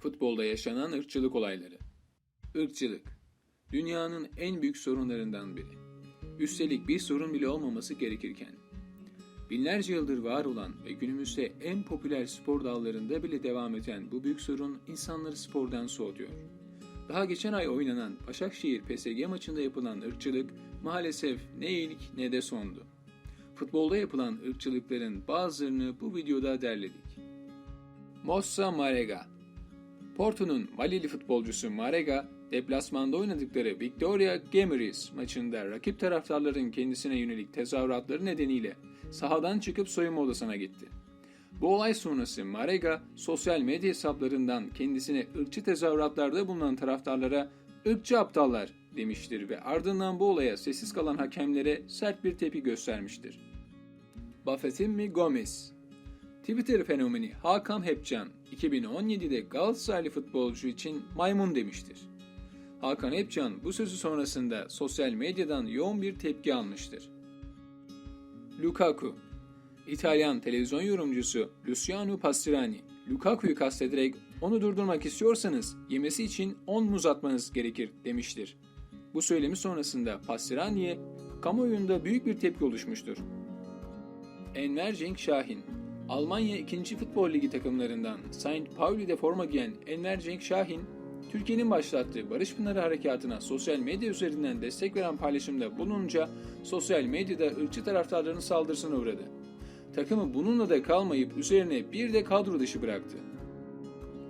futbolda yaşanan ırkçılık olayları. Irkçılık, dünyanın en büyük sorunlarından biri. Üstelik bir sorun bile olmaması gerekirken. Binlerce yıldır var olan ve günümüzde en popüler spor dallarında bile devam eden bu büyük sorun insanları spordan soğutuyor. Daha geçen ay oynanan Başakşehir PSG maçında yapılan ırkçılık maalesef ne ilk ne de sondu. Futbolda yapılan ırkçılıkların bazılarını bu videoda derledik. Mossa Marega Porto'nun Malili futbolcusu Marega, deplasmanda oynadıkları Victoria Gemeris maçında rakip taraftarların kendisine yönelik tezahüratları nedeniyle sahadan çıkıp soyunma odasına gitti. Bu olay sonrası Marega sosyal medya hesaplarından kendisine ırkçı tezahüratlarda bulunan taraftarlara ırkçı aptallar demiştir ve ardından bu olaya sessiz kalan hakemlere sert bir tepki göstermiştir. Buffett'in Gomez Twitter fenomeni Hakan Hepcan 2017'de Galatasaraylı futbolcu için maymun demiştir. Hakan Hepcan bu sözü sonrasında sosyal medyadan yoğun bir tepki almıştır. Lukaku İtalyan televizyon yorumcusu Luciano Pastirani, Lukaku'yu kastederek onu durdurmak istiyorsanız yemesi için 10 muz atmanız gerekir demiştir. Bu söylemi sonrasında Pastirani'ye kamuoyunda büyük bir tepki oluşmuştur. Enver Cenk Şahin Almanya 2. Futbol Ligi takımlarından St. Pauli'de forma giyen Enver Cenk Şahin, Türkiye'nin başlattığı Barış Pınarı Harekatı'na sosyal medya üzerinden destek veren paylaşımda bulununca sosyal medyada ırkçı taraftarların saldırısına uğradı. Takımı bununla da kalmayıp üzerine bir de kadro dışı bıraktı.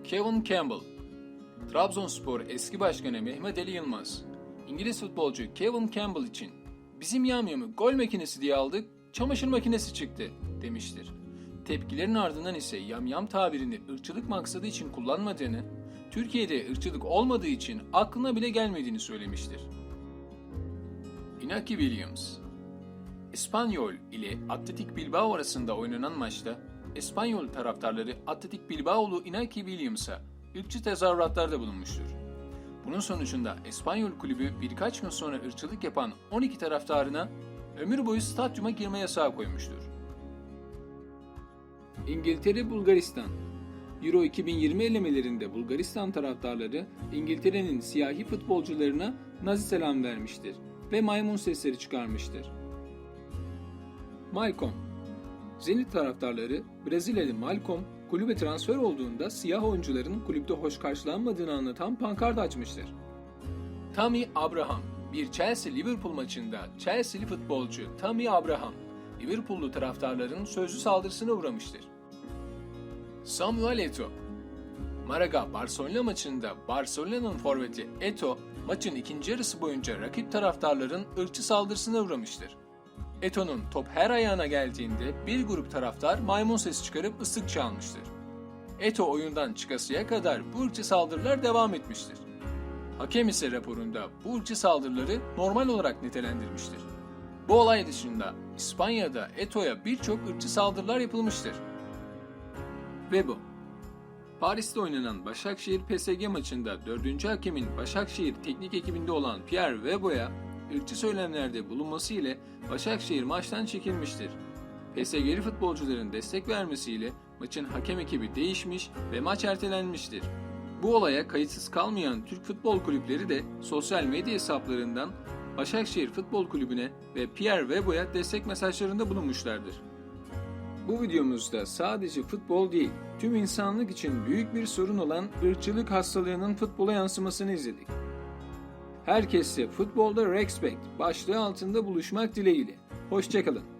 Kevin Campbell Trabzonspor eski başkanı Mehmet Ali Yılmaz, İngiliz futbolcu Kevin Campbell için bizim yamyamı gol makinesi diye aldık, çamaşır makinesi çıktı demiştir. Tepkilerin ardından ise yamyam tabirini ırkçılık maksadı için kullanmadığını, Türkiye'de ırkçılık olmadığı için aklına bile gelmediğini söylemiştir. Inaki Williams İspanyol ile Atletik Bilbao arasında oynanan maçta İspanyol taraftarları Atletik Bilbao'lu Inaki Williams'a ırkçı tezahüratlarda bulunmuştur. Bunun sonucunda İspanyol kulübü birkaç gün sonra ırkçılık yapan 12 taraftarına ömür boyu stadyuma girme yasağı koymuştur. İngiltere Bulgaristan Euro 2020 elemelerinde Bulgaristan taraftarları İngiltere'nin siyahi futbolcularına nazi selam vermiştir ve maymun sesleri çıkarmıştır. Malcolm Zenit taraftarları Brezilyalı Malcolm kulübe transfer olduğunda siyah oyuncuların kulüpte hoş karşılanmadığını anlatan pankart açmıştır. Tammy Abraham bir Chelsea-Liverpool maçında Chelsea'li futbolcu Tammy Abraham Liverpool'lu taraftarların sözlü saldırısına uğramıştır. Samuel Eto'o Malaga Barcelona maçında Barcelona'nın forveti Eto maçın ikinci yarısı boyunca rakip taraftarların ırkçı saldırısına uğramıştır. Eto'nun top her ayağına geldiğinde bir grup taraftar maymun sesi çıkarıp ıslık çalmıştır. Eto oyundan çıkasıya kadar bu ırkçı saldırılar devam etmiştir. Hakem ise raporunda bu ırkçı saldırıları normal olarak nitelendirmiştir. Bu olay dışında İspanya'da Eto'ya birçok ırkçı saldırılar yapılmıştır. Ve. Paris'te oynanan Başakşehir PSG maçında 4. hakemin Başakşehir teknik ekibinde olan Pierre Webo'ya ırkçı söylemlerde bulunması ile Başakşehir maçtan çekilmiştir. PSG'li futbolcuların destek vermesiyle maçın hakem ekibi değişmiş ve maç ertelenmiştir. Bu olaya kayıtsız kalmayan Türk futbol kulüpleri de sosyal medya hesaplarından Başakşehir Futbol Kulübü'ne ve Pierre Webo'ya destek mesajlarında bulunmuşlardır. Bu videomuzda sadece futbol değil, tüm insanlık için büyük bir sorun olan ırkçılık hastalığının futbola yansımasını izledik. Herkese futbolda respect başlığı altında buluşmak dileğiyle. Hoşçakalın.